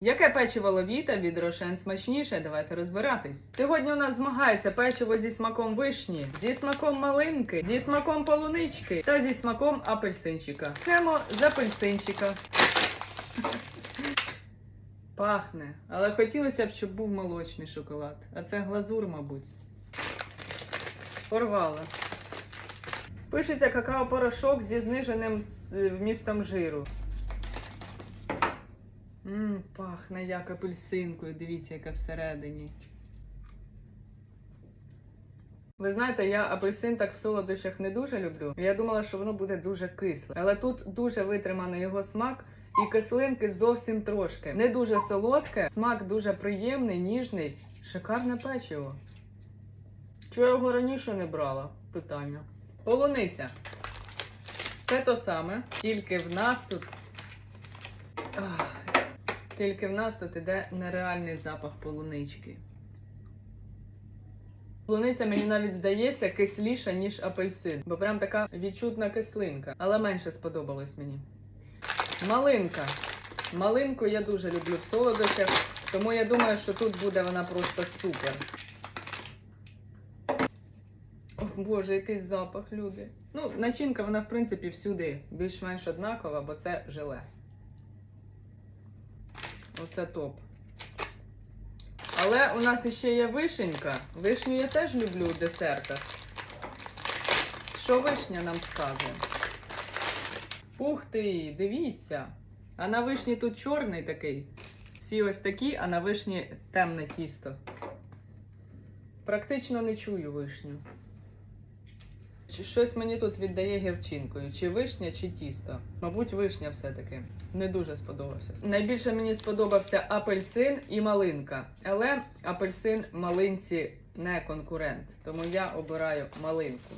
Яке печиво ловіта від Рошен смачніше? Давайте розбиратись. Сьогодні у нас змагається печиво зі смаком вишні, зі смаком малинки, зі смаком полунички та зі смаком апельсинчика. Почнемо з апельсинчика. Пахне, але хотілося б, щоб був молочний шоколад. А це глазур, мабуть. Порвала. Пишеться какао-порошок зі зниженим е, вмістом жиру. Мм, пахне як апельсинкою. Дивіться, яка всередині. Ви знаєте, я апельсин так в солодощах не дуже люблю. Я думала, що воно буде дуже кисле. Але тут дуже витриманий його смак, і кислинки зовсім трошки. Не дуже солодке, смак дуже приємний, ніжний. Шикарне печиво. Чого я його раніше не брала? Питання. Полуниця. Це то саме, тільки в нас тут. Ах, тільки в нас тут іде нереальний запах полунички. Полуниця мені навіть здається кисліша, ніж апельсин, бо прям така відчутна кислинка, але менше сподобалось мені. Малинка. Малинку я дуже люблю в солодощах, тому я думаю, що тут буде вона просто супер. О, Боже, який запах, люди. Ну, начинка, вона, в принципі, всюди більш-менш однакова, бо це желе. Оце топ. Але у нас іще є вишенька. Вишню я теж люблю в десертах. Що вишня нам скаже? Ух ти, дивіться! А на вишні тут чорний такий. Всі ось такі, а на вишні темне тісто. Практично не чую вишню. Чи щось мені тут віддає гірчинкою, чи вишня, чи тісто. Мабуть, вишня все-таки. Не дуже сподобався. Найбільше мені сподобався апельсин і малинка. Але апельсин малинці не конкурент, тому я обираю малинку.